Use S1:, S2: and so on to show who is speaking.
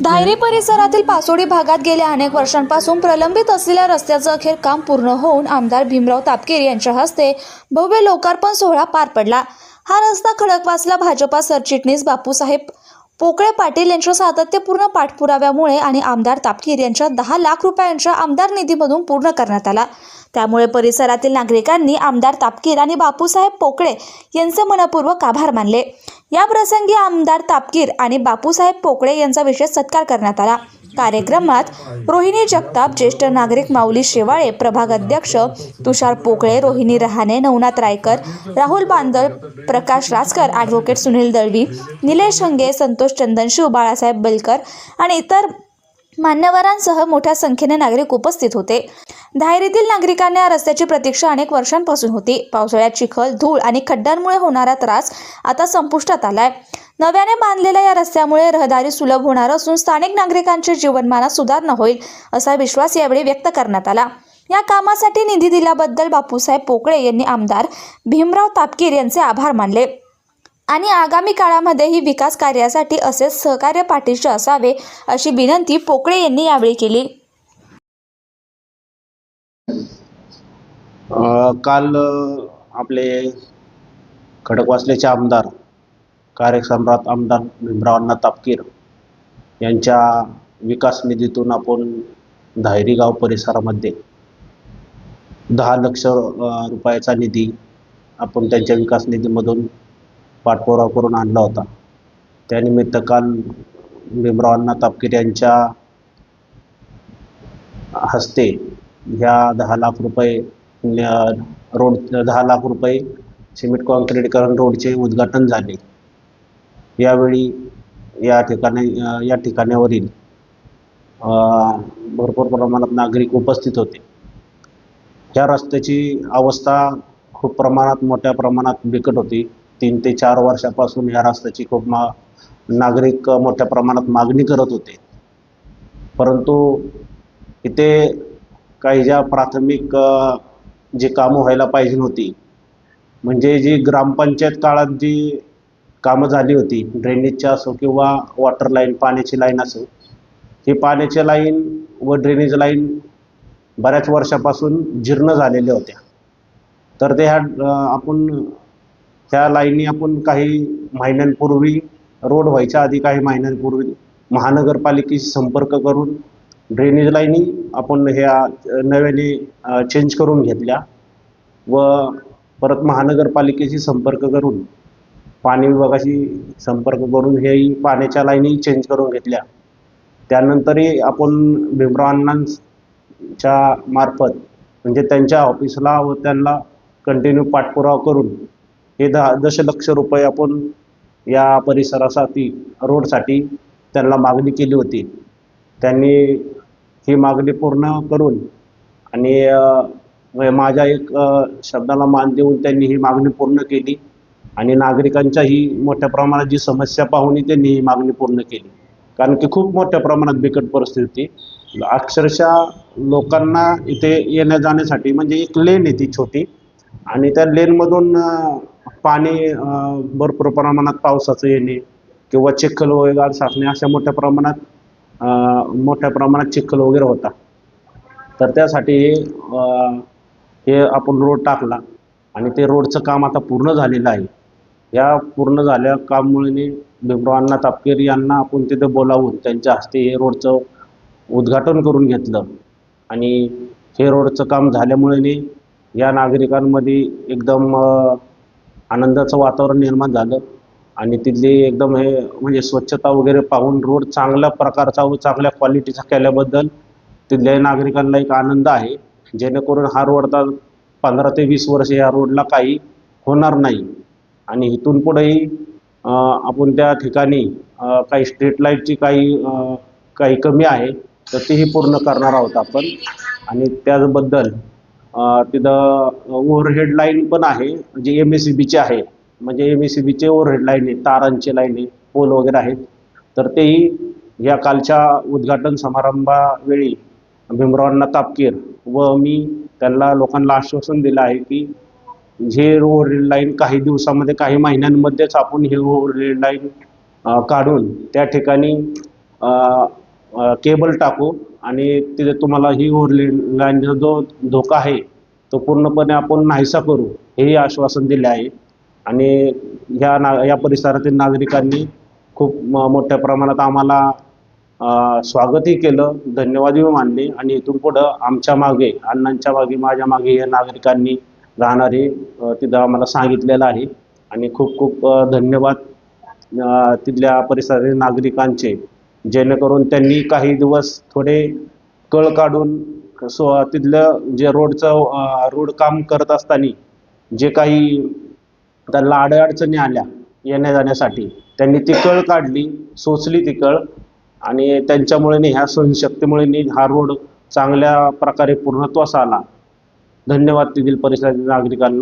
S1: धायरी परिसरातील पासोडी भागात गेल्या अनेक वर्षांपासून प्रलंबित असलेल्या रस्त्याचं अखेर काम पूर्ण होऊन आमदार भीमराव तापकीर यांच्या हस्ते भव्य लोकार्पण सोहळा पार पडला. हा रस्ता खडकवासला भाजपा सरचिटणीस बापूसाहेब पोकळे पाटील यांच्या सातत्यपूर्ण पाठपुराव्यामुळे आणि आमदार तापकीर यांच्या दहा लाख रुपयांच्या आमदार निधीमधून पूर्ण करण्यात आला. त्यामुळे परिसरातील नागरिकांनी आमदार तापकीर आणि बापूसाहेब पोकळे यांचे मनपूर्वक आभार मानले. या प्रसंगी आमदार तापकीर आणि बापूसाहेब पोकळे यांचा विशेष सत्कार करण्यात आला. कार्यक्रमात रोहिणी जगताप ज्येष्ठ नागरिक माऊली शेवाळे प्रभाग अध्यक्ष तुषार पोकळे रोहिणी रहाणे नवनाथ रायकर राहुल बांदल प्रकाश राजकर ॲडव्होकेट सुनील दळवी निलेश हंगे संतोष चंदनशिव बाळासाहेब बलकर आणि इतर मान्यवरांसह मोठ्या संख्येने नागरिक उपस्थित होते. धायरीतील नागरिकांना या रस्त्याची प्रतीक्षा अनेक वर्षांपासून होती. पावसाळ्यात चिखल धूळ आणि खड्ड्यांमुळे होणारा त्रास आता संपुष्टात आलाय. नव्याने बांधलेल्या या रस्त्यामुळे रहदारी सुलभ होणार असून स्थानिक नागरिकांच्या जीवनमानात सुधारणा होईल असा विश्वास यावेळी व्यक्त करण्यात आला. या कामासाठी निधी दिल्याबद्दल बापूसाहेब पोकळे यांनी आमदार भीमराव तापकीर यांचे आभार मानले. आणि आगामी काळामध्येही विकास कार्यासाठी असेच सहकार्य पाठीशी असावे अशी विनंती पोकळे यांनी यावेळी केली.
S2: काल आपले खडकवासलेचे आमदार कार्यसम्राट आमदार भीमरावांना तापकीर यांच्या विकास निधीतून आपण धायरी गाव परिसरामध्ये दहा लक्ष रुपयाचा निधी आपण त्यांच्या विकास निधीमधून पाठपुरावा करून आणला होता. त्यानिमित्त काल भीमरावांना तापकीर यांच्या हस्ते ह्या दहा लाख रुपये रोड दहा लाख रुपये सिमेंट कॉन्क्रीटीकरण रोडचे उद्घाटन झाले. यावेळी या ठिकाणी या ठिकाणावरील भरपूर प्रमाणात नागरिक उपस्थित होते. ह्या रस्त्याची अवस्था खूप प्रमाणात मोठ्या प्रमाणात बिकट होती. तीन ते चार वर्षापासून या रस्त्याची खूप मा नागरिक मोठ्या प्रमाणात मागणी करत होते. परंतु इथे काही ज्या प्राथमिक जी कामं व्हायला पाहिजे होती. म्हणजे जी ग्रामपंचायत काळात जी कामं झाली होती ड्रेनेजच्या असो किंवा वॉटर लाईन पाण्याची लाईन असो ही पाण्याची लाईन व ड्रेनेज लाईन बऱ्याच वर्षापासून जीर्ण झालेल्या होत्या. तर ते ह्या आपण त्या लाईनी आपण काही महिन्यांपूर्वी रोड व्हायच्या आधी काही महिन्यांपूर्वी महानगरपालिकेशी संपर्क करून ड्रेनेज लाईनी आपण ह्या नव्याने चेंज करून घेतल्या व परत महानगरपालिकेशी संपर्क करून पाणी विभागाशी संपर्क करून हेही पाण्याच्या लाईनी चेंज करून घेतल्या. त्यानंतरही आपण भीमरावांच्या मार्फत म्हणजे त्यांच्या ऑफिसला व त्यांना कंटिन्यू पाठपुरावा करून हे दहा दशलक्ष रुपये आपण या परिसरासाठी रोडसाठी त्यांना मागणी केली होती. त्यांनी ही मागणी पूर्ण करून आणि माझ्या एक शब्दाला मान देऊन त्यांनी ही मागणी पूर्ण केली आणि नागरिकांच्या ही मोठ्या प्रमाणात जी समस्या पाहून त्यांनी ही मागणी पूर्ण केली. कारण की खूप मोठ्या प्रमाणात बिकट परिस्थिती अक्षरशः लोकांना इथे येण्या जाण्यासाठी म्हणजे एक लेन आहे ती छोटी आणि त्या लेनमधून पाणी भरपूर प्रमाणात पावसाचं येणे किंवा चिखल वगैरे साचणे अशा मोठ्या प्रमाणात मोठ्या प्रमाणात चिखल वगैरे होता. तर त्यासाठी हे आपण रोड टाकला आणि ते रोडचं काम आता पूर्ण झालेलं आहे. या पूर्ण झाल्या काममुळे भीमराव अण्णा तापकीर यांना आपण तिथे बोलावून त्यांच्या हस्ते हे रोडचं उद्घाटन करून घेतलं. आणि हे रोडचं काम झाल्यामुळे या नागरिकांमध्ये एकदम आनंदाचं वातावरण निर्माण झालं. आणि तिथली एकदम हे म्हणजे स्वच्छता वगैरे पाहून रोड चांगल्या प्रकारचा व चांगल्या क्वालिटीचा केल्याबद्दल तिथल्या नागरिकांना एक आनंद आहे. जेणेकरून हा रोड आता पंधरा ते वीस वर्ष या रोडला काही होणार नाही. आणि इथून पुढेही आपण त्या ठिकाणी काही स्ट्रीट लाईटची काही काही कमी आहे तर तीही पूर्ण करणार आहोत आपण. आणि त्याचबद्दल तिथं ओव्हरहेड लाईन पण आहे जी एम एस सी बीची आहे. म्हणजे एम एस सी बीचे ओव्हरहेड लाईन आहे तारांचे लाईन आहे पोल वगैरे आहेत. तर तेही या कालच्या उद्घाटन समारंभावेळी भीमरावांना तापकीर व मी त्यांना लोकांना आश्वासन दिलं आहे की हे ओव्हरहेड लाईन काही दिवसामध्ये काही महिन्यांमध्येच आपण हे ओव्हरहेड लाईन काढून त्या ठिकाणी केबल टाकू आणि तिथे तुम्हाला ही ओव्हरहेड लाईनचा जो धोका आहे तो पूर्णपणे आपण नाहीसा करू हेही आश्वासन दिले आहे. आणि ह्या ना या परिसरातील नागरिकांनी खूप म मोठ्या प्रमाणात आम्हाला स्वागतही केलं धन्यवादही मानले आणि इथून पुढं आमच्या मागे अण्णांच्या मागे माझ्या मागे या नागरिकांनी राहणार हे तिथं आम्हाला सांगितलेलं आहे. आणि खूप खूप धन्यवाद तिथल्या परिसरातील नागरिकांचे जेणेकरून त्यांनी काही दिवस थोडे कळ काढून सो तिथलं जे रोडचं रोड काम करत असताना जे काही त्यांना अडचणी आल्या येण्या जाण्यासाठी. त्यांनी ती कळ काढली सोचली ती कळ आणि त्यांच्यामुळे ह्या सहनशक्तीमुळे हा रोड चांगल्या प्रकारे पूर्णत्वास आला. धन्यवाद तेथील परिसरातील नागरिकांना.